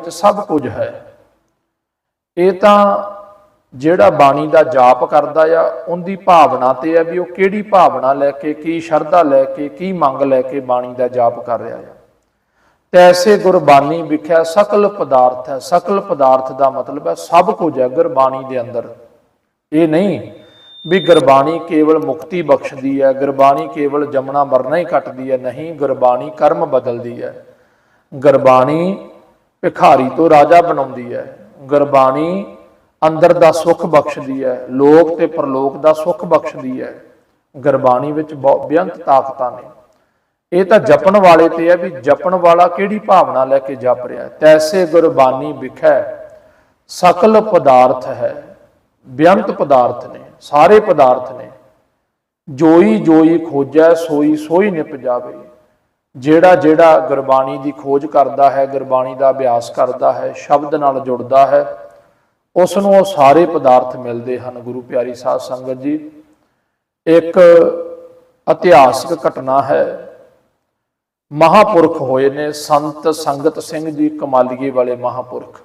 ਵਿੱਚ ਸਭ ਕੁਝ ਹੈ। ਇਹ ਤਾਂ ਜਿਹੜਾ ਬਾਣੀ ਦਾ ਜਾਪ ਕਰਦਾ ਆ, ਉਹਦੀ ਭਾਵਨਾ ਤੇ ਆ ਵੀ ਉਹ ਕਿਹੜੀ ਭਾਵਨਾ ਲੈ ਕੇ, ਕੀ ਸ਼ਰਧਾ ਲੈ ਕੇ, ਕੀ ਮੰਗ ਲੈ ਕੇ ਬਾਣੀ ਦਾ ਜਾਪ ਕਰ ਰਿਹਾ ਆ। ਤੈਸੇ ਗੁਰਬਾਣੀ ਵਿਖਿਆ ਸਕਲ ਪਦਾਰਥ ਹੈ। ਸਕਲ ਪਦਾਰਥ ਦਾ ਮਤਲਬ ਹੈ ਸਭ ਕੁਝ ਹੈ ਗੁਰਬਾਣੀ ਦੇ ਅੰਦਰ। ਇਹ ਨਹੀਂ ਵੀ ਗੁਰਬਾਣੀ ਕੇਵਲ ਮੁਕਤੀ ਬਖਸ਼ਦੀ ਹੈ, ਗੁਰਬਾਣੀ ਕੇਵਲ ਜਮਣਾ ਮਰਨਾ ਹੀ ਕੱਟਦੀ ਹੈ। ਨਹੀਂ, ਗੁਰਬਾਣੀ ਕਰਮ ਬਦਲਦੀ ਹੈ। ਗੁਰਬਾਣੀ ਭਿਖਾਰੀ ਤੋਂ ਰਾਜਾ ਬਣਾਉਂਦੀ ਹੈ। ਗੁਰਬਾਣੀ ਅੰਦਰ ਦਾ ਸੁੱਖ ਬਖਸ਼ਦੀ ਹੈ। ਲੋਕ ਤੇ ਪਰਲੋਕ ਦਾ ਸੁੱਖ ਬਖਸ਼ਦੀ ਹੈ। ਗੁਰਬਾਣੀ ਵਿੱਚ ਬਹੁਤ ਬੇਅੰਤ ਤਾਕਤਾਂ ਨੇ। ਇਹ ਤਾਂ ਜਪਣ ਵਾਲੇ ਤੇ ਹੈ ਵੀ ਜਪਣ ਵਾਲਾ ਕਿਹੜੀ ਭਾਵਨਾ ਲੈ ਕੇ ਜਪ ਰਿਹਾ ਹੈ? ਤੈਸੇ ਗੁਰਬਾਣੀ ਵਿਖੈ ਸਕਲ ਪਦਾਰਥ ਹੈ। ਬੇਅੰਤ ਪਦਾਰਥ ਨੇ, ਸਾਰੇ ਪਦਾਰਥ ਨੇ। ਜੋਈ ਜੋਈ ਖੋਜੈ ਸੋਈ ਸੋਈ ਨਿਪ ਜਾਵੇ। ਜਿਹੜਾ ਜਿਹੜਾ ਗੁਰਬਾਣੀ ਦੀ ਖੋਜ ਕਰਦਾ ਹੈ, ਗੁਰਬਾਣੀ ਦਾ ਅਭਿਆਸ ਕਰਦਾ ਹੈ, ਸ਼ਬਦ ਨਾਲ ਜੁੜਦਾ ਹੈ, ਉਸ ਨੂੰ ਉਹ ਸਾਰੇ ਪਦਾਰਥ ਮਿਲਦੇ ਹਨ, ਗੁਰੂ ਪਿਆਰੀ ਸਾਧ ਸੰਗਤ ਜੀ। ਇੱਕ ਇਤਿਹਾਸਿਕ ਘਟਨਾ ਹੈ। ਮਹਾਪੁਰਖ ਹੋਏ ਨੇ ਸੰਤ ਸੰਗਤ ਸਿੰਘ ਜੀ, ਕਮਾਲੀਏ ਵਾਲੇ ਮਹਾਪੁਰਖ।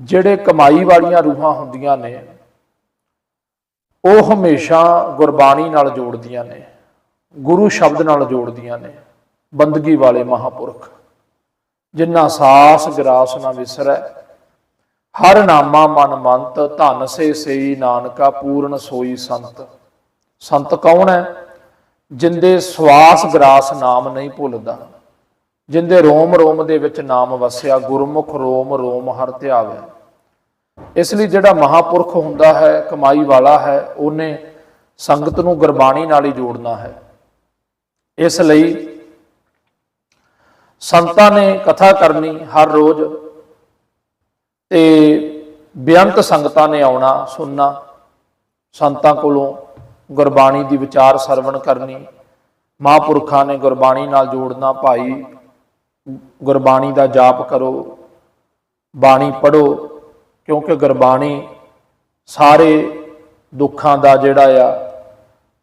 ਜਿਹੜੇ ਕਮਾਈ ਵਾਲੀਆਂ ਰੂਹਾਂ ਹੁੰਦੀਆਂ ਨੇ, ਉਹ ਹਮੇਸ਼ਾ ਗੁਰਬਾਣੀ ਨਾਲ ਜੋੜਦੀਆਂ ਨੇ। ਗੁਰੂ ਸ਼ਬਦ ਨਾਲ ਜੋੜਦੀਆਂ ਨੇ, ਬੰਦਗੀ ਵਾਲੇ ਮਹਾਪੁਰਖ। ਜਿਨ੍ਹਾਂ ਸਾਸ ਗਰਾਸ ਨਾ ਵਿਸਰੈ, ਹਰ ਨਾਮਾ ਮਨ ਮੰਤ, ਧਨ ਸੇ ਸਈ ਨਾਨਕਾ ਪੂਰਨ ਸੋਈ ਸੰਤ। ਸੰਤ ਕੌਣ ਹੈ? ਜਿੰਦੇ ਸਵਾਸ ਗਰਾਸ ਨਾਮ ਨਹੀਂ ਭੁੱਲਦਾ, ਜਿੰਦੇ ਰੋਮ ਰੋਮ ਦੇ ਵਿੱਚ ਨਾਮ ਵਸਿਆ, ਗੁਰਮੁਖ ਰੋਮ ਰੋਮ ਹਰ ਧਿਆਵੇ। ਇਸ ਲਈ ਜਿਹੜਾ ਮਹਾਪੁਰਖ ਹੁੰਦਾ ਹੈ, ਕਮਾਈ ਵਾਲਾ ਹੈ, ਉਹਨੇ ਸੰਗਤ ਨੂੰ ਗੁਰਬਾਣੀ ਨਾਲ ਹੀ ਜੋੜਨਾ ਹੈ। ਇਸ ਲਈ ਸੰਤਾਂ ਨੇ ਕਥਾ ਕਰਨੀ ਹਰ ਰੋਜ਼ ਤੇ ਬੇਅੰਤ ਸੰਗਤਾਂ ਨੇ ਆਉਣਾ, ਸੁਣਨਾ, ਸੰਤਾਂ ਕੋਲੋਂ ਗੁਰਬਾਣੀ ਦੀ ਵਿਚਾਰ ਸਰਵਣ ਕਰਨੀ, ਮਹਾਂਪੁਰਖਾਂ ਨੇ ਗੁਰਬਾਣੀ ਨਾਲ ਜੋੜਨਾ, ਭਾਈ ਗੁਰਬਾਣੀ ਦਾ ਜਾਪ ਕਰੋ, ਬਾਣੀ ਪੜੋ ਕਿਉਂਕਿ ਗੁਰਬਾਣੀ ਸਾਰੇ ਦੁੱਖਾਂ ਦਾ ਜਿਹੜਾ ਆ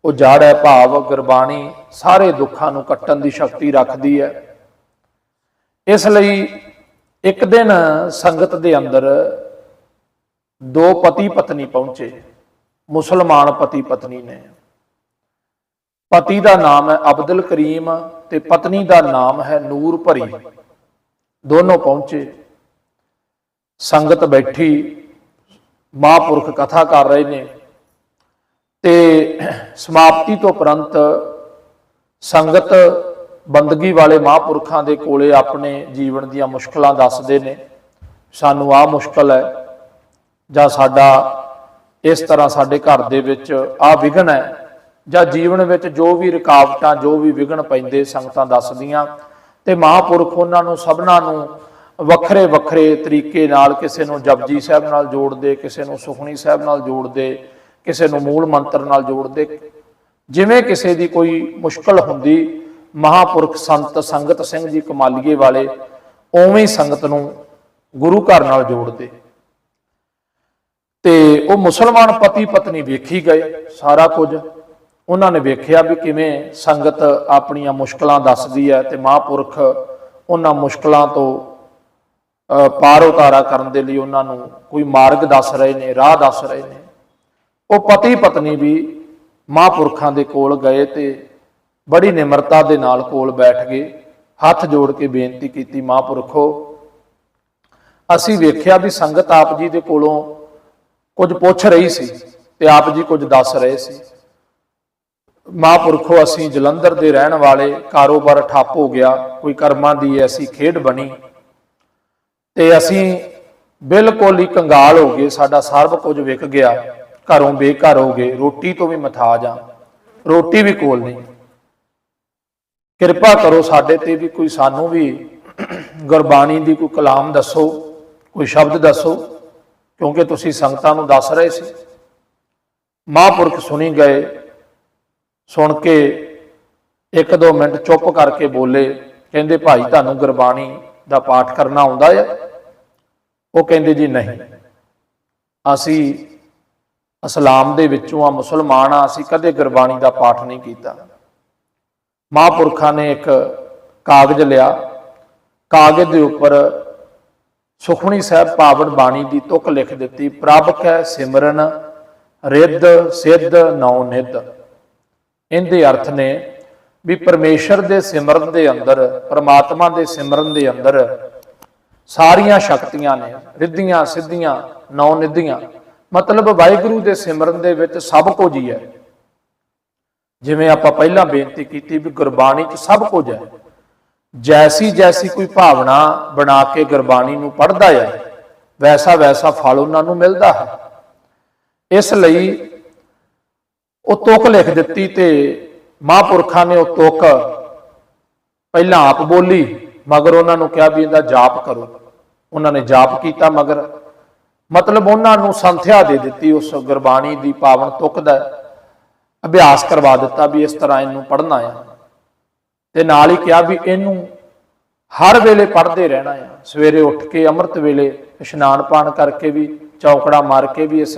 ਉਹ ਜੜ ਹੈ ਭਾਵ ਗੁਰਬਾਣੀ ਸਾਰੇ ਦੁੱਖਾਂ ਨੂੰ ਕੱਟਣ ਦੀ ਸ਼ਕਤੀ ਰੱਖਦੀ ਹੈ। ਇਸ ਲਈ ਇੱਕ ਦਿਨ ਸੰਗਤ ਦੇ ਅੰਦਰ ਦੋ ਪਤੀ ਪਤਨੀ ਪਹੁੰਚੇ। ਮੁਸਲਮਾਨ ਪਤੀ ਪਤਨੀ ਨੇ। ਪਤੀ ਦਾ ਨਾਮ ਹੈ ਅਬਦੁਲ ਕਰੀਮ ਤੇ ਪਤਨੀ ਦਾ ਨਾਮ ਹੈ ਨੂਰ ਭਰੀ। ਦੋਨੋਂ ਪਹੁੰਚੇ। ਸੰਗਤ ਬੈਠੀ। ਮਹਾਂਪੁਰਖ ਕਥਾ ਕਰ ਰਹੇ ਨੇ। ਤੇ ਸਮਾਪਤੀ ਤੋਂ ਉਪਰੰਤ ਸੰਗਤ ਬੰਦਗੀ ਵਾਲੇ ਮਹਾਂਪੁਰਖਾਂ ਦੇ ਕੋਲੇ ਆਪਣੇ ਜੀਵਨ ਦੀਆਂ ਮੁਸ਼ਕਲਾਂ ਦੱਸਦੇ ਨੇ, ਸਾਨੂੰ ਆਹ ਮੁਸ਼ਕਲ ਹੈ ਜਾਂ ਸਾਡਾ, ਇਸ ਤਰ੍ਹਾਂ ਸਾਡੇ ਘਰ ਦੇ ਵਿੱਚ ਆਹ ਵਿਘਨ ਹੈ ਜਾਂ ਜੀਵਨ ਵਿੱਚ ਜੋ ਵੀ ਰੁਕਾਵਟਾਂ, ਜੋ ਵੀ ਵਿਘਨ ਪੈਂਦੇ ਸੰਗਤਾਂ ਦੱਸਦੀਆਂ ਤੇ ਮਹਾਂਪੁਰਖ ਉਹਨਾਂ ਨੂੰ ਸਭਨਾਂ ਨੂੰ ਵੱਖਰੇ ਵੱਖਰੇ ਤਰੀਕੇ ਨਾਲ ਕਿਸੇ ਨੂੰ ਜਪਜੀ ਸਾਹਿਬ ਨਾਲ ਜੋੜਦੇ, ਕਿਸੇ ਨੂੰ ਸੁਖਣੀ ਸਾਹਿਬ ਨਾਲ ਜੋੜਦੇ ਕਿਸੇ ਨੂੰ ਮੂਲ ਮੰਤਰ ਨਾਲ ਜੋੜਦੇ। ਜਿਵੇਂ ਕਿਸੇ ਦੀ ਕੋਈ ਮੁਸ਼ਕਲ ਹੁੰਦੀ ਮਹਾਪੁਰਖ ਸੰਤ ਸੰਗਤ ਸਿੰਘ ਜੀ ਕਮਾਲੀਏ ਵਾਲੇ ਉਵੇਂ ਸੰਗਤ ਨੂੰ ਗੁਰੂ ਘਰ ਨਾਲ ਜੋੜਦੇ। ਤੇ ਉਹ ਮੁਸਲਮਾਨ ਪਤੀ ਪਤਨੀ ਵੇਖੀ ਗਏ ਸਾਰਾ ਕੁਝ। ਉਹਨਾਂ ਨੇ ਵੇਖਿਆ ਵੀ ਕਿਵੇਂ ਸੰਗਤ ਆਪਣੀਆਂ ਮੁਸ਼ਕਲਾਂ ਦੱਸਦੀ ਹੈ ਤੇ ਮਹਾਪੁਰਖ ਉਹਨਾਂ ਮੁਸ਼ਕਲਾਂ ਤੋਂ ਅ, ਪਾਰ ਉਤਾਰਾ ਕਰਨ ਦੇ ਲਈ ਉਹਨਾਂ ਨੂੰ ਕੋਈ ਮਾਰਗ ਦੱਸ ਰਹੇ ਨੇ ਰਾਹ ਦੱਸ ਰਹੇ ਨੇ। ਉਹ ਪਤੀ ਪਤਨੀ ਵੀ ਮਹਾਪੁਰਖਾਂ ਦੇ ਕੋਲ ਗਏ ਤੇ ਬੜੀ ਨਿਮਰਤਾ ਦੇ ਨਾਲ ਕੋਲ ਬੈਠ ਗਏ। ਹੱਥ ਜੋੜ ਕੇ ਬੇਨਤੀ ਕੀਤੀ, ਮਹਾਪੁਰਖੋ, ਅਸੀਂ ਵੇਖਿਆ ਵੀ ਸੰਗਤ ਆਪ ਜੀ ਦੇ ਕੋਲੋਂ ਕੁਝ ਪੁੱਛ ਰਹੀ ਸੀ ਤੇ ਆਪ ਜੀ ਕੁਝ ਦੱਸ ਰਹੇ ਸੀ। ਮਹਾਪੁਰਖੋ, ਅਸੀਂ ਜਲੰਧਰ ਦੇ ਰਹਿਣ ਵਾਲੇ ਕਾਰੋਬਾਰ ਠੱਪ ਹੋ ਗਿਆ, ਕੋਈ ਕਰਮਾਂ ਦੀ ਐਸੀ ਖੇਡ ਬਣੀ ਤੇ ਅਸੀਂ ਬਿਲਕੁਲ ਹੀ ਕੰਗਾਲ ਹੋ ਗਏ, ਸਾਡਾ ਸਰਬ ਕੁਝ ਵਿਕ ਗਿਆ। ਘਰੋਂ ਬੇਘਰ ਹੋ ਗਏ, ਰੋਟੀ ਤੋਂ ਵੀ ਮਥਾਜ ਆ ਰੋਟੀ ਵੀ ਕੋਲ ਨਹੀਂ। ਕਿਰਪਾ ਕਰੋ ਸਾਡੇ ਤੇ ਵੀ ਕੋਈ ਸਾਨੂੰ ਵੀ ਗੁਰਬਾਣੀ ਦੀ ਕੋਈ ਕਲਾਮ ਦੱਸੋ, ਕੋਈ ਸ਼ਬਦ ਦੱਸੋ, ਕਿਉਂਕਿ ਤੁਸੀਂ ਸੰਗਤਾਂ ਨੂੰ ਦੱਸ ਰਹੇ ਸੀ। ਮਹਾਂਪੁਰਖ ਸੁਣੀ ਗਏ, ਸੁਣ ਕੇ ਇੱਕ ਦੋ ਮਿੰਟ ਚੁੱਪ ਕਰਕੇ ਬੋਲੇ, ਕਹਿੰਦੇ ਭਾਈ ਤੁਹਾਨੂੰ ਗੁਰਬਾਣੀ ਦਾ ਪਾਠ ਕਰਨਾ ਆਉਂਦਾ ਹੈ ਉਹ ਕਹਿੰਦੇ ਜੀ ਨਹੀਂ। ਅਸੀਂ ਇਸਲਾਮ ਦੇ ਵਿੱਚੋਂ ਆ ਮੁਸਲਮਾਨ ਆ, ਅਸੀਂ ਕਦੇ ਗੁਰਬਾਣੀ ਦਾ ਪਾਠ ਨਹੀਂ ਕੀਤਾ। ਮਹਾਂਪੁਰਖਾਂ ਨੇ ਇੱਕ ਕਾਗਜ਼ ਲਿਆ। ਕਾਗਜ਼ ਦੇ ਉੱਪਰ ਸੁਖਮਣੀ ਸਾਹਿਬ ਪਾਵਨ ਬਾਣੀ ਦੀ ਤੁਕ ਲਿਖ ਦਿੱਤੀ, ਪ੍ਰਭ ਕੈ ਸਿਮਰਨ, ਰਿੱਧ ਸਿੱਧ ਨੌ ਨਿੱਧ। ਇਹਦੇ ਅਰਥ ਨੇ ਵੀ ਪਰਮੇਸ਼ਰ ਦੇ ਸਿਮਰਨ ਦੇ ਅੰਦਰ, ਪਰਮਾਤਮਾ ਦੇ ਸਿਮਰਨ ਦੇ ਅੰਦਰ ਸਾਰੀਆਂ ਸ਼ਕਤੀਆਂ ਨੇ, ਰਿੱਧੀਆਂ, ਸਿੱਧੀਆਂ ਨੌ ਨਿੱਧੀਆਂ। ਮਤਲਬ ਵਾਹਿਗੁਰੂ ਦੇ ਸਿਮਰਨ ਦੇ ਵਿੱਚ ਸਭ ਕੁਝ ਹੀ ਹੈ। ਜਿਵੇਂ ਆਪਾਂ ਪਹਿਲਾਂ ਬੇਨਤੀ ਕੀਤੀ ਵੀ ਗੁਰਬਾਣੀ 'ਚ ਸਭ ਕੁਝ ਹੈ। ਜੈਸੀ ਜੈਸੀ ਕੋਈ ਭਾਵਨਾ ਬਣਾ ਕੇ ਗੁਰਬਾਣੀ ਨੂੰ ਪੜ੍ਹਦਾ ਹੈ, ਵੈਸਾ ਵੈਸਾ ਫਲ ਉਹਨਾਂ ਨੂੰ ਮਿਲਦਾ ਹੈ। ਇਸ ਲਈ ਉਹ ਤੁਕ ਲਿਖ ਦਿੱਤੀ ਤੇ ਮਹਾਂਪੁਰਖਾਂ ਨੇ ਉਹ ਤੁਕ ਪਹਿਲਾਂ ਆਪ ਬੋਲੀ, ਮਗਰ ਉਹਨਾਂ ਨੂੰ ਕਿਹਾ ਵੀ ਇਹਦਾ ਜਾਪ ਕਰੋ। ਉਹਨਾਂ ਨੇ ਜਾਪ ਕੀਤਾ ਮਗਰ। ਮਤਲਬ ਉਹਨਾਂ ਨੂੰ ਸੰਥਿਆ ਦੇ ਦਿੱਤੀ, ਉਸ ਗੁਰਬਾਣੀ ਦੀ ਪਾਵਨ ਤੁਕ ਦਾ ਅਭਿਆਸ ਕਰਵਾ ਦਿੱਤਾ ਵੀ ਇਸ ਤਰ੍ਹਾਂ ਇਹਨੂੰ ਪੜ੍ਹਨਾ ਆ। ਤੇ ਨਾਲ ਹੀ ਕਿਹਾ ਵੀ ਇਹਨੂੰ ਹਰ ਵੇਲੇ ਪੜ੍ਹਦੇ ਰਹਿਣਾ ਆ। ਸਵੇਰੇ ਉੱਠ ਕੇ ਅੰਮ੍ਰਿਤ ਵੇਲੇ ਇਸ਼ਨਾਨ ਪਾਣ ਕਰਕੇ ਵੀ, ਚੌਕੜਾ ਮਾਰ ਕੇ ਵੀ ਇਸ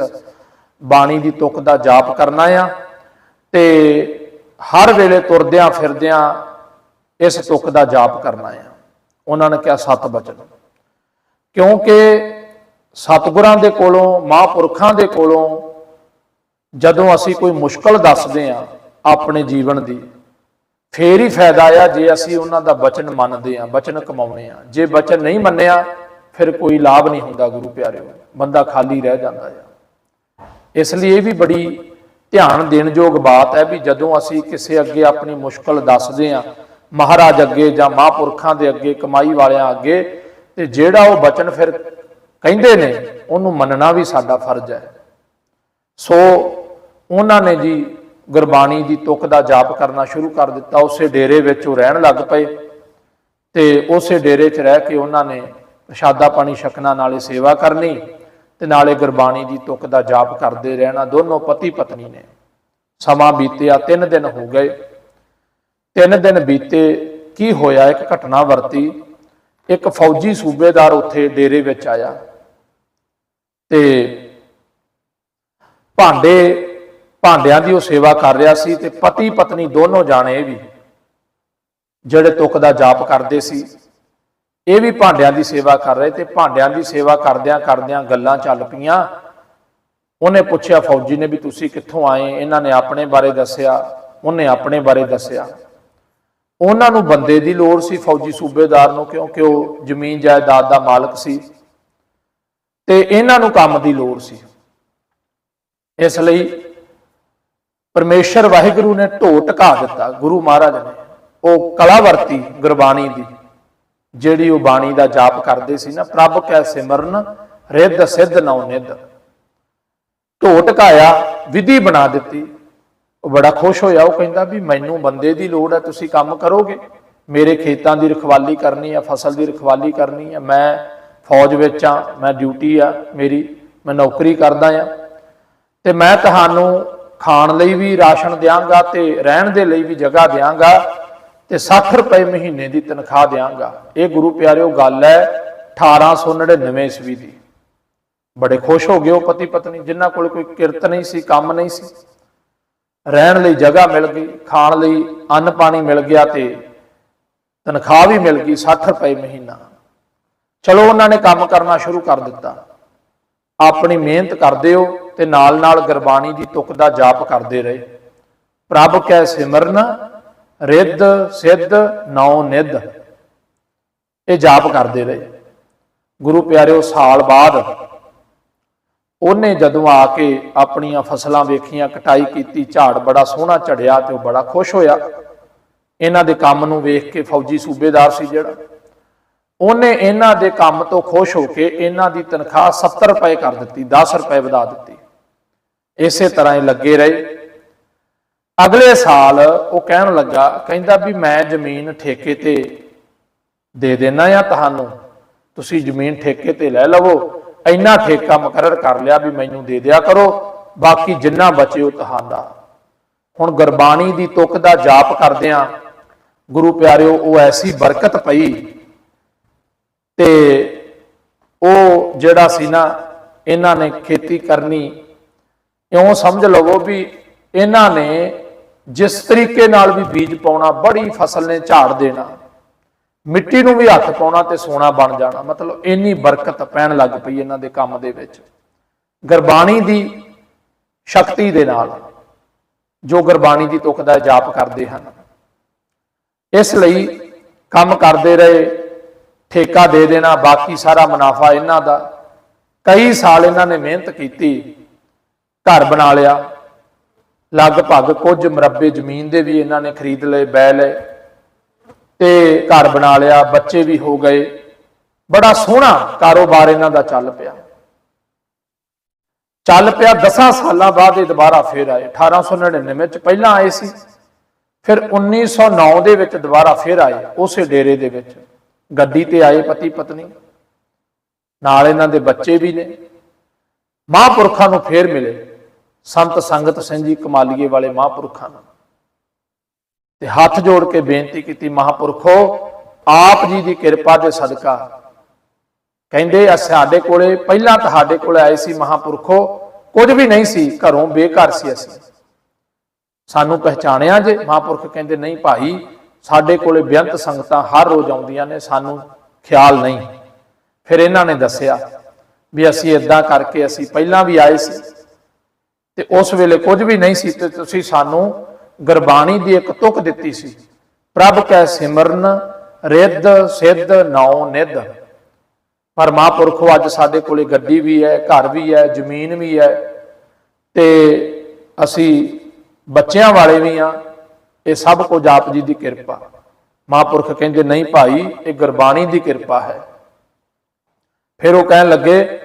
ਬਾਣੀ ਦੀ ਤੁਕ ਦਾ ਜਾਪ ਕਰਨਾ ਆ। ਤੇ ਹਰ ਵੇਲੇ ਤੁਰਦਿਆਂ ਫਿਰਦਿਆਂ ਇਸ ਤੁਕ ਦਾ ਜਾਪ ਕਰਨਾ ਆ। ਉਹਨਾਂ ਨੇ ਕਿਹਾ ਸਤ ਬਚਨ। ਕਿਉਂਕਿ ਸਤਿਗੁਰਾਂ ਦੇ ਕੋਲੋਂ, ਮਹਾਂਪੁਰਖਾਂ ਦੇ ਕੋਲੋਂ ਜਦੋਂ ਅਸੀਂ ਕੋਈ ਮੁਸ਼ਕਲ ਦੱਸਦੇ ਆ ਆਪਣੇ ਜੀਵਨ ਦੀ, ਫੇਰ ਹੀ ਫਾਇਦਾ ਆ ਜੇ ਅਸੀਂ ਉਹਨਾਂ ਦਾ ਬਚਨ ਮੰਨਦੇ ਆ ਬਚਨ ਕਮਾਉਣੇ ਆ ਜੇ ਬਚਨ ਨਹੀਂ ਮੰਨਿਆ, ਫਿਰ ਕੋਈ ਲਾਭ ਨਹੀਂ ਹੁੰਦਾ ਗੁਰੂ ਪਿਆਰਿਓ। ਬੰਦਾ ਖਾਲੀ ਰਹਿ ਜਾਂਦਾ ਆ। ਇਸ ਲਈ ਇਹ ਵੀ ਬੜੀ ਧਿਆਨ ਦੇਣ ਯੋਗ ਬਾਤ ਹੈ ਵੀ ਜਦੋਂ ਅਸੀਂ ਕਿਸੇ ਅੱਗੇ ਆਪਣੀ ਮੁਸ਼ਕਲ ਦੱਸਦੇ ਆ ਮਹਾਰਾਜ ਅੱਗੇ ਜਾਂ ਮਹਾਂਪੁਰਖਾਂ ਦੇ ਅੱਗੇ, ਕਮਾਈ ਵਾਲਿਆਂ ਅੱਗੇ, ਤੇ ਜਿਹੜਾ ਉਹ ਬਚਨ ਫਿਰ ਕਹਿੰਦੇ ਨੇ, ਉਹਨੂੰ ਮੰਨਣਾ ਵੀ ਸਾਡਾ ਫਰਜ਼ ਹੈ। ਸੋ ਉਹਨਾਂ ਨੇ ਜੀ ਗੁਰਬਾਣੀ ਦੀ ਤੁਕ ਦਾ ਜਾਪ ਕਰਨਾ ਸ਼ੁਰੂ ਕਰ ਦਿੱਤਾ। ਉਸੇ ਡੇਰੇ ਵਿੱਚ ਉਹ ਰਹਿਣ ਲੱਗ ਪਏ ਤੇ ਉਸੇ ਡੇਰੇ 'ਚ ਰਹਿ ਕੇ ਉਹਨਾਂ ਨੇ ਪ੍ਰਸ਼ਾਦਾ ਪਾਣੀ ਛਕਣਾ, ਨਾਲੇ ਸੇਵਾ ਕਰਨੀ ਤੇ ਨਾਲੇ ਗੁਰਬਾਣੀ ਦੀ ਤੁਕ ਦਾ ਜਾਪ ਕਰਦੇ ਰਹਿਣਾ। ਦੋਨੋਂ ਪਤੀ ਪਤਨੀ ਨੇ। ਸਮਾਂ ਬੀਤਿਆ 3 ਦਿਨ ਹੋ ਗਏ। 3 ਦਿਨ ਬੀਤੇ, ਕੀ ਹੋਇਆ? ਇੱਕ ਘਟਨਾ ਵਰਤੀ। ਇੱਕ ਫੌਜੀ ਸੂਬੇਦਾਰ ਉੱਥੇ ਡੇਰੇ ਵਿੱਚ ਆਇਆ। ਤੇ ਭਾਂਡੇ, ਭਾਂਡਿਆਂ ਦੀ ਉਹ ਸੇਵਾ ਕਰ ਰਿਹਾ ਸੀ ਤੇ ਪਤੀ ਪਤਨੀ ਦੋਨੋਂ ਜਾਣੇ ਵੀ, ਜਿਹੜੇ ਤੁਕ ਦਾ ਜਾਪ ਕਰਦੇ ਸੀ, ਇਹ ਵੀ ਭਾਂਡਿਆਂ ਦੀ ਸੇਵਾ ਕਰ ਰਹੇ ਤੇ ਭਾਂਡਿਆਂ ਦੀ ਸੇਵਾ ਕਰਦਿਆਂ ਕਰਦਿਆਂ ਗੱਲਾਂ ਚੱਲ ਪਈਆਂ। ਉਹਨੇ ਪੁੱਛਿਆ, ਫੌਜੀ ਨੇ ਵੀ ਤੁਸੀਂ ਕਿੱਥੋਂ ਆਏ? ਇਹਨਾਂ ਨੇ ਆਪਣੇ ਬਾਰੇ ਦੱਸਿਆ, ਉਹਨੇ ਆਪਣੇ ਬਾਰੇ ਦੱਸਿਆ। ਉਹਨਾਂ ਨੂੰ ਬੰਦੇ ਦੀ ਲੋੜ ਸੀ ਫੌਜੀ ਸੂਬੇਦਾਰ ਨੂੰ ਕਿਉਂਕਿ ਉਹ ਜ਼ਮੀਨ ਜਾਇਦਾਦ ਦਾ ਮਾਲਕ ਸੀ। ਤੇ ਇਹਨਾਂ ਨੂੰ ਕੰਮ ਦੀ ਲੋੜ ਸੀ। ਇਸ ਲਈ ਪਰਮੇਸ਼ਰ ਵਾਹਿਗੁਰੂ ਨੇ ਢੋ ਟਕਾ ਦਿੱਤਾ ਗੁਰੂ ਮਹਾਰਾਜ ਨੇ। ਉਹ ਕਲਾ ਵਰਤੀ ਗੁਰਬਾਣੀ ਦੀ, ਜਿਹੜੀ ਉਹ ਬਾਣੀ ਦਾ ਜਾਪ ਕਰਦੇ ਸੀ ਨਾ, ਪ੍ਰਭ ਕੈ ਸਿਮਰਨ, ਰਿੱਧ ਸਿੱਧ ਨਉ ਨਿੱਧ। ਢੋ ਟਕਾਇਆ, ਵਿਧੀ ਬਣਾ ਦਿੱਤੀ। ਉਹ ਬੜਾ ਖੁਸ਼ ਹੋਇਆ, ਉਹ ਕਹਿੰਦਾ ਵੀ ਮੈਨੂੰ ਬੰਦੇ ਦੀ ਲੋੜ ਹੈ, ਤੁਸੀਂ ਕੰਮ ਕਰੋਗੇ। ਮੇਰੇ ਖੇਤਾਂ ਦੀ ਰਖਵਾਲੀ ਕਰਨੀ ਹੈ ਫਸਲ ਦੀ ਰਖਵਾਲੀ ਕਰਨੀ ਹੈ ਮੈਂ ਫੌਜ ਵਿੱਚ ਆ, ਮੈਂ ਡਿਊਟੀ ਆ, ਮੇਰੀ, ਮੈਂ ਨੌਕਰੀ ਕਰਦਾ ਆ। ਤੇ ਮੈਂ ਤੁਹਾਨੂੰ ਖਾਣ ਲਈ ਵੀ ਰਾਸ਼ਨ ਦਿਆਂਗਾ ਤੇ ਰਹਿਣ ਦੇ ਲਈ ਵੀ ਜਗ੍ਹਾ ਦਿਆਂਗਾ ਤੇ 60 ਰੁਪਏ ਮਹੀਨੇ ਦੀ ਤਨਖਾਹ ਦਿਆਂਗਾ। ਇਹ ਗੁਰੂ ਪਿਆਰਿਓ ਗੱਲ ਹੈ 1899 ਈਸਵੀ ਦੀ। ਬੜੇ ਖੁਸ਼ ਹੋ ਗਏ ਉਹ ਪਤੀ ਪਤਨੀ, ਜਿਨ੍ਹਾਂ ਕੋਲ ਕੋਈ ਕਿਰਤ ਨਹੀਂ ਸੀ, ਕੰਮ ਨਹੀਂ ਸੀ। ਰਹਿਣ ਲਈ ਜਗ੍ਹਾ ਮਿਲ ਗਈ, ਖਾਣ ਲਈ ਅੰਨ ਪਾਣੀ ਮਿਲ ਗਿਆ ਤੇ ਤਨਖਾਹ ਵੀ ਮਿਲ ਗਈ 60 ਰੁਪਏ ਮਹੀਨਾ। ਚਲੋ ਉਹਨਾਂ ਨੇ ਕੰਮ ਕਰਨਾ ਸ਼ੁਰੂ ਕਰ ਦਿੱਤਾ। ਆਪਣੀ ਮਿਹਨਤ ਕਰਦੇ ਹੋ ਤੇ ਨਾਲ ਨਾਲ ਗੁਰਬਾਣੀ ਦੀ ਤੁਕ ਦਾ ਜਾਪ ਕਰਦੇ ਰਹੇ। ਪ੍ਰਭ ਕੈ ਸਿਮਰਨ, ਰਿੱਧ, ਸਿੱਧ ਨੌ ਨਿੱਧ। ਇਹ ਜਾਪ ਕਰਦੇ ਰਹੇ। ਗੁਰੂ ਪਿਆਰਿਓ, ਸਾਲ ਬਾਅਦ ਉਹਨੇ ਜਦੋਂ ਆ ਕੇ ਆਪਣੀਆਂ ਫਸਲਾਂ ਵੇਖੀਆਂ, ਕਟਾਈ ਕੀਤੀ, ਝਾੜ ਬੜਾ ਸੋਹਣਾ ਚੜਿਆ ਤੇ ਉਹ ਬੜਾ ਖੁਸ਼ ਹੋਇਆ। ਇਹਨਾਂ ਦੇ ਕੰਮ ਨੂੰ ਵੇਖ ਕੇ ਫੌਜੀ ਸੂਬੇਦਾਰ ਸੀ ਜਿਹੜਾ। ਉਹਨੇ ਇਹਨਾਂ ਦੇ ਕੰਮ ਤੋਂ ਖੁਸ਼ ਹੋ ਕੇ ਇਹਨਾਂ ਦੀ ਤਨਖਾਹ 70 ਰੁਪਏ ਕਰ ਦਿੱਤੀ 10 ਰੁਪਏ ਵਧਾ ਦਿੱਤੀ। ਇਸੇ ਤਰ੍ਹਾਂ ਹੀ ਲੱਗੇ ਰਹੇ। ਅਗਲੇ ਸਾਲ ਉਹ ਕਹਿਣ ਲੱਗਾ, ਕਹਿੰਦਾ ਵੀ ਮੈਂ ਜ਼ਮੀਨ ਠੇਕੇ ਤੇ ਦੇ ਦੇਣਾ ਆ ਤੁਹਾਨੂੰ। ਤੁਸੀਂ ਜ਼ਮੀਨ ਠੇਕੇ ਤੇ ਲੈ ਲਵੋ। ਇੰਨਾ ਠੇਕਾ ਮੁਕਰਰ ਕਰ ਲਿਆ ਵੀ ਮੈਨੂੰ ਦੇ ਦਿਆ ਕਰੋ। ਬਾਕੀ ਜਿੰਨਾ ਬਚੇ ਉਹ ਤੁਹਾਡਾ ਹੁਣ ਗੁਰਬਾਣੀ ਦੀ ਤੁਕ ਦਾ ਜਾਪ ਕਰਦਿਆਂ ਗੁਰੂ ਪਿਆਰਿਓ, ਉਹ ਐਸੀ ਬਰਕਤ ਪਈ ਤੇ ਉਹ ਜਿਹੜਾ ਸੀ ਨਾ, ਇਹਨਾਂ ਨੇ ਖੇਤੀ ਕਰਨੀ। ਇਉਂ ਸਮਝ ਲਵੋ ਵੀ ਇਹਨਾਂ ਨੇ ਜਿਸ ਤਰੀਕੇ ਨਾਲ ਵੀ ਬੀਜ ਪਾਉਣਾ, ਬੜੀ ਫਸਲ ਨੇ ਝਾੜ ਦੇਣਾ। ਮਿੱਟੀ ਨੂੰ ਵੀ ਹੱਥ ਪਾਉਣਾ ਤੇ ਸੋਨਾ ਬਣ ਜਾਣਾ। ਮਤਲਬ ਇੰਨੀ ਬਰਕਤ ਪੈਣ ਲੱਗ ਪਈ ਇਹਨਾਂ ਦੇ ਕੰਮ ਦੇ ਵਿੱਚ। ਗੁਰਬਾਣੀ ਦੀ ਸ਼ਕਤੀ ਦੇ ਨਾਲ ਜੋ ਗੁਰਬਾਣੀ ਦੀ ਤੁਕ ਦਾ ਜਾਪ ਕਰਦੇ ਹਨ। ਇਸ ਲਈ ਕੰਮ ਕਰਦੇ ਰਹੇ। ਠੇਕਾ ਦੇ ਦੇਣਾ, ਬਾਕੀ ਸਾਰਾ ਮੁਨਾਫਾ ਇਹਨਾਂ ਦਾ। ਕਈ ਸਾਲ ਇਹਨਾਂ ਨੇ ਮਿਹਨਤ ਕੀਤੀ, ਘਰ ਬਣਾ ਲਿਆ। ਲਗਭਗ ਕੁਝ ਮਰੱਬੇ ਜ਼ਮੀਨ ਦੇ ਵੀ ਇਹਨਾਂ ਨੇ ਖਰੀਦ ਲਏ ਬੈ ਲਏ ਤੇ ਘਰ ਬਣਾ ਲਿਆ, ਬੱਚੇ ਵੀ ਹੋ ਗਏ। ਬੜਾ ਸੋਹਣਾ ਕਾਰੋਬਾਰ ਇਹਨਾਂ ਦਾ ਚੱਲ ਪਿਆ। ਚੱਲ ਪਿਆ 10 ਸਾਲਾਂ ਬਾਅਦ ਇਹ ਦੁਬਾਰਾ ਫੇਰ ਆਏ। 1899 ਚ ਪਹਿਲਾਂ ਆਏ ਸੀ, ਫਿਰ 1909 ਦੇ ਵਿੱਚ ਦੁਬਾਰਾ ਫੇਰ ਆਏ, ਉਸੇ ਡੇਰੇ ਦੇ ਵਿੱਚ। ਗੱਡੀ ਤੇ ਆਏ ਪਤੀ ਪਤਨੀ। ਨਾਲ ਇਹਨਾਂ ਦੇ ਬੱਚੇ ਵੀ ਨੇ। ਮਹਾਂਪੁਰਖਾਂ ਨੂੰ ਫੇਰ ਮਿਲੇ। ਸੰਤ ਸੰਗਤ ਸਿੰਘ ਜੀ ਕਮਾਲੀਏ ਵਾਲੇ ਮਹਾਂਪੁਰਖਾਂ ਨੂੰ। ਤੇ ਹੱਥ ਜੋੜ ਕੇ ਬੇਨਤੀ ਕੀਤੀ, ਮਹਾਂਪੁਰਖੋ, ਆਪ ਜੀ ਦੀ ਕਿਰਪਾ ਦੇ ਸਦਕਾ। ਕਹਿੰਦੇ ਆ ਸਾਡੇ ਕੋਲੇ, ਪਹਿਲਾਂ ਤੁਹਾਡੇ ਕੋਲ ਆਏ ਸੀ ਮਹਾਂਪੁਰਖੋ। ਕੁਝ ਵੀ ਨਹੀਂ ਸੀ, ਘਰੋਂ ਬੇਘਰ ਸੀ ਅਸੀਂ। ਸਾਨੂੰ ਪਹਿਚਾਣਿਆ ਜੇ। ਮਹਾਂਪੁਰਖ ਕਹਿੰਦੇ, ਨਹੀਂ ਭਾਈ ਸਾਡੇ ਕੋਲੇ ਬੇਅੰਤ ਸੰਗਤਾਂ ਹਰ ਰੋਜ਼ ਆਉਂਦੀਆਂ ਨੇ, ਸਾਨੂੰ ਖਿਆਲ ਨਹੀਂ। ਫਿਰ ਇਹਨਾਂ ਨੇ ਦੱਸਿਆ ਵੀ ਅਸੀਂ ਇਦਾਂ ਕਰਕੇ ਅਸੀਂ ਪਹਿਲਾਂ ਵੀ ਆਏ ਸੀ ਤੇ ਉਸ ਵੇਲੇ ਕੁਝ ਵੀ ਨਹੀਂ ਸੀ ਤੇ ਤੁਸੀਂ ਸਾਨੂੰ ਗੁਰਬਾਣੀ ਦੀ ਇੱਕ ਤੁਕ ਦਿੱਤੀ ਸੀ। ਪ੍ਰਭ ਕੈ ਸਿਮਰਨ, ਰਿੱਧ, ਸਿੱਧ, ਨੌ, ਨਿੱਧ। ਪਰ ਮਹਾਂਪੁਰਖੋ ਅੱਜ ਸਾਡੇ ਕੋਲੇ ਗੱਡੀ ਵੀ ਹੈ, ਘਰ ਵੀ ਹੈ, ਜ਼ਮੀਨ ਵੀ ਹੈ ਤੇ ਅਸੀਂ ਬੱਚਿਆਂ ਵਾਲੇ ਵੀ ਆ ਇਹ ਸਭ ਕੁਝ ਆਪ ਜੀ ਦੀ ਕਿਰਪਾ। ਮਹਾਂਪੁਰਖ ਕਹਿੰਦੇ, ਨਹੀਂ ਭਾਈ, ਇਹ ਗੁਰਬਾਣੀ ਦੀ ਕਿਰਪਾ ਹੈ। ਫਿਰ ਉਹ ਕਹਿਣ ਲੱਗੇ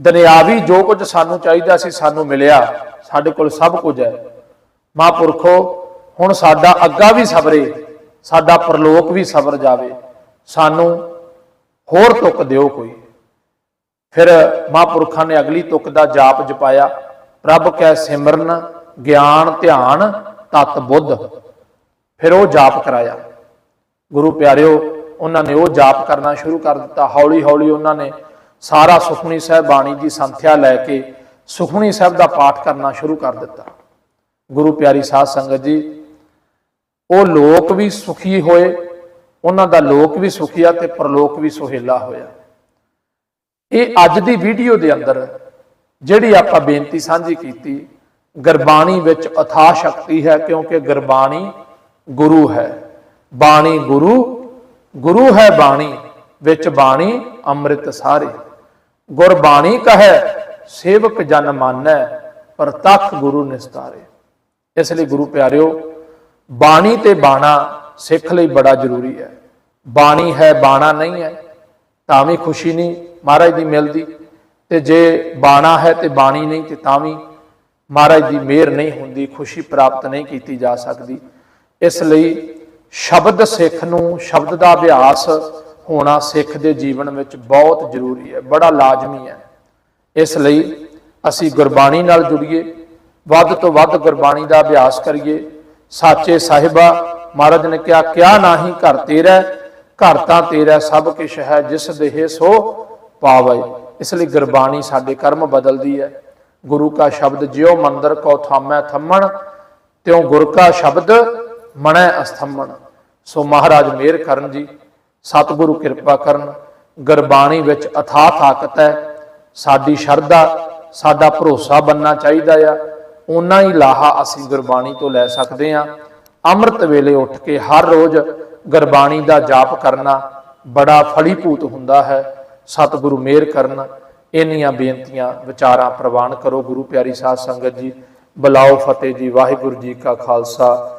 ਦੁਨਿਆਵੀ ਜੋ ਕੁਝ ਸਾਨੂੰ ਚਾਹੀਦਾ ਸੀ ਸਾਨੂੰ ਮਿਲਿਆ। ਸਾਡੇ ਕੋਲ ਸਭ ਕੁਝ ਹੈ। ਮਹਾਂਪੁਰਖੋ, ਹੁਣ ਸਾਡਾ ਅੱਗਾ ਵੀ ਸਬਰੇ, ਸਾਡਾ ਪਰਲੋਕ ਵੀ ਸਬਰ ਜਾਵੇ। ਸਾਨੂੰ ਹੋਰ ਤੁਕ ਦਿਓ ਕੋਈ। ਫਿਰ ਮਹਾਂਪੁਰਖਾਂ ਨੇ ਅਗਲੀ ਤੁਕ ਦਾ ਜਾਪ ਜਪਾਇਆ, ਪ੍ਰਭ ਕੈ ਸਿਮਰਨ, ਗਿਆਨ ਧਿਆਨ, ਤਤ ਬੁੱਧ। ਫਿਰ ਉਹ ਜਾਪ ਕਰਾਇਆ। ਗੁਰੂ ਪਿਆਰਿਓ, ਉਹਨਾਂ ਨੇ ਉਹ ਜਾਪ ਕਰਨਾ ਸ਼ੁਰੂ ਕਰ ਦਿੱਤਾ। ਹੌਲੀ ਹੌਲੀ ਉਹਨਾਂ ਨੇ ਸਾਰਾ ਸੁਖਮਨੀ ਸਾਹਿਬ ਬਾਣੀ ਦੀ ਸੰਥਿਆ ਲੈ ਕੇ ਸੁਖਮਨੀ ਸਾਹਿਬ ਦਾ ਪਾਠ ਕਰਨਾ ਸ਼ੁਰੂ ਕਰ ਦਿੱਤਾ। ਗੁਰੂ ਪਿਆਰੀ ਸਾਧ ਸੰਗਤ ਜੀ, ਉਹ ਲੋਕ ਵੀ ਸੁਖੀ ਹੋਏ, ਉਹਨਾਂ ਦਾ ਲੋਕ ਵੀ ਸੁਖੀਆ ਤੇ ਪਰਲੋਕ ਵੀ ਸੁਹੇਲਾ ਹੋਇਆ। ਇਹ ਅੱਜ ਦੀ ਵੀਡੀਓ ਦੇ ਅੰਦਰ ਜਿਹੜੀ ਆਪਾਂ ਬੇਨਤੀ ਸਾਂਝੀ ਕੀਤੀ, ਗੁਰਬਾਣੀ ਵਿੱਚ ਅਥਾ ਸ਼ਕਤੀ ਹੈ ਕਿਉਂਕਿ ਗੁਰਬਾਣੀ ਗੁਰੂ ਹੈ। ਬਾਣੀ ਗੁਰੂ ਗੁਰੂ ਹੈ ਬਾਣੀ, ਵਿੱਚ ਬਾਣੀ ਅੰਮ੍ਰਿਤ ਸਾਰੇ। ਗੁਰਬਾਣੀ ਕਹੈ, ਸੇਵਕ ਜਨ ਮਾਨੈ, ਪ੍ਰਤੱਖ ਗੁਰੂ ਨਿਸਤਾਰੇ। ਇਸ ਲਈ ਗੁਰੂ ਪਿਆਰਿਓ, ਬਾਣੀ ਤੇ ਬਾਣਾ ਸਿੱਖ ਲਈ ਬੜਾ ਜ਼ਰੂਰੀ ਹੈ। ਬਾਣੀ ਹੈ, ਬਾਣਾ ਨਹੀਂ ਹੈ, ਤਾਂ ਵੀ ਖੁਸ਼ੀ ਨਹੀਂ, ਮਹਾਰਾਜ ਦੀ ਮਿਲਦੀ। ਤੇ ਜੇ ਬਾਣਾ ਹੈ ਤੇ ਬਾਣੀ ਨਹੀਂ ਤੇ ਤਾਂ ਵੀ ਮਹਾਰਾਜ ਦੀ ਮਿਹਰ ਨਹੀਂ ਹੁੰਦੀ, ਖੁਸ਼ੀ ਪ੍ਰਾਪਤ ਨਹੀਂ ਕੀਤੀ ਜਾ ਸਕਦੀ। ਇਸ ਲਈ ਸ਼ਬਦ ਸਿੱਖ ਨੂੰ ਸ਼ਬਦ ਦਾ ਅਭਿਆਸ ਹੋਣਾ ਸਿੱਖ ਦੇ ਜੀਵਨ ਵਿੱਚ ਬਹੁਤ ਜ਼ਰੂਰੀ ਹੈ, ਬੜਾ ਲਾਜ਼ਮੀ ਹੈ। ਇਸ ਲਈ ਅਸੀਂ ਗੁਰਬਾਣੀ ਨਾਲ ਜੁੜੀਏ, ਵੱਧ ਤੋਂ ਵੱਧ ਗੁਰਬਾਣੀ ਦਾ ਅਭਿਆਸ ਕਰੀਏ। ਸਾਚੇ ਸਾਹਿਬਾ ਮਹਾਰਾਜ ਨੇ ਕਿਹਾ, ਕਿਆ ਨਾਹੀ ਘਰ ਤੇਰਾ, ਘਰ ਤਾਂ ਤੇਰਾ ਸਭ ਕੁਛ ਹੈ, ਜਿਸ ਦੇਹ ਸੋ ਪਾਵੇ। ਇਸ ਲਈ ਗੁਰਬਾਣੀ ਸਾਡੇ ਕਰਮ ਬਦਲਦੀ ਹੈ। ਗੁਰੂ ਕਾ ਸ਼ਬਦ ਜਿਉ ਮੰਦਰ ਕੋ ਥਾਮੈ ਥੰਮਣ, ਤਿਉ ਗੁਰ ਕਾ ਸ਼ਬਦ ਮਣੈ ਅਸਥੰਮਣ ਸੋ ਮਹਾਰਾਜ ਮਿਹਰ ਕਰਨ ਜੀ, ਸਤਿਗੁਰੂ ਕਿਰਪਾ ਕਰਨ, ਗੁਰਬਾਣੀ ਵਿੱਚ ਅਥਾ ਤਾਕਤ ਹੈ। ਸਾਡੀ ਸ਼ਰਧਾ, ਸਾਡਾ ਭਰੋਸਾ ਬੰਨਣਾ ਚਾਹੀਦਾ ਆ। ਉਨਾ ਹੀ ਲਾਹਾ ਅਸੀਂ ਗੁਰਬਾਣੀ ਤੋਂ ਲੈ ਸਕਦੇ ਹਾਂ। ਅੰਮ੍ਰਿਤ ਵੇਲੇ ਉੱਠ ਕੇ ਹਰ ਰੋਜ਼ ਗੁਰਬਾਣੀ ਦਾ ਜਾਪ ਕਰਨਾ ਬੜਾ ਫਲੀਭੂਤ ਹੁੰਦਾ ਹੈ। ਸਤਿਗੁਰੂ ਮਿਹਰ ਕਰਨ, ਇੰਨੀਆਂ ਬੇਨਤੀਆਂ, ਵਿਚਾਰਾਂ ਪ੍ਰਵਾਨ ਕਰੋ ਗੁਰੂ ਪਿਆਰੀ ਸਾਧ ਸੰਗਤ ਜੀ। ਬਲਾਓ ਫਤਿਹ ਜੀ, ਵਾਹਿਗੁਰੂ ਜੀ ਕਾ ਖਾਲਸਾ।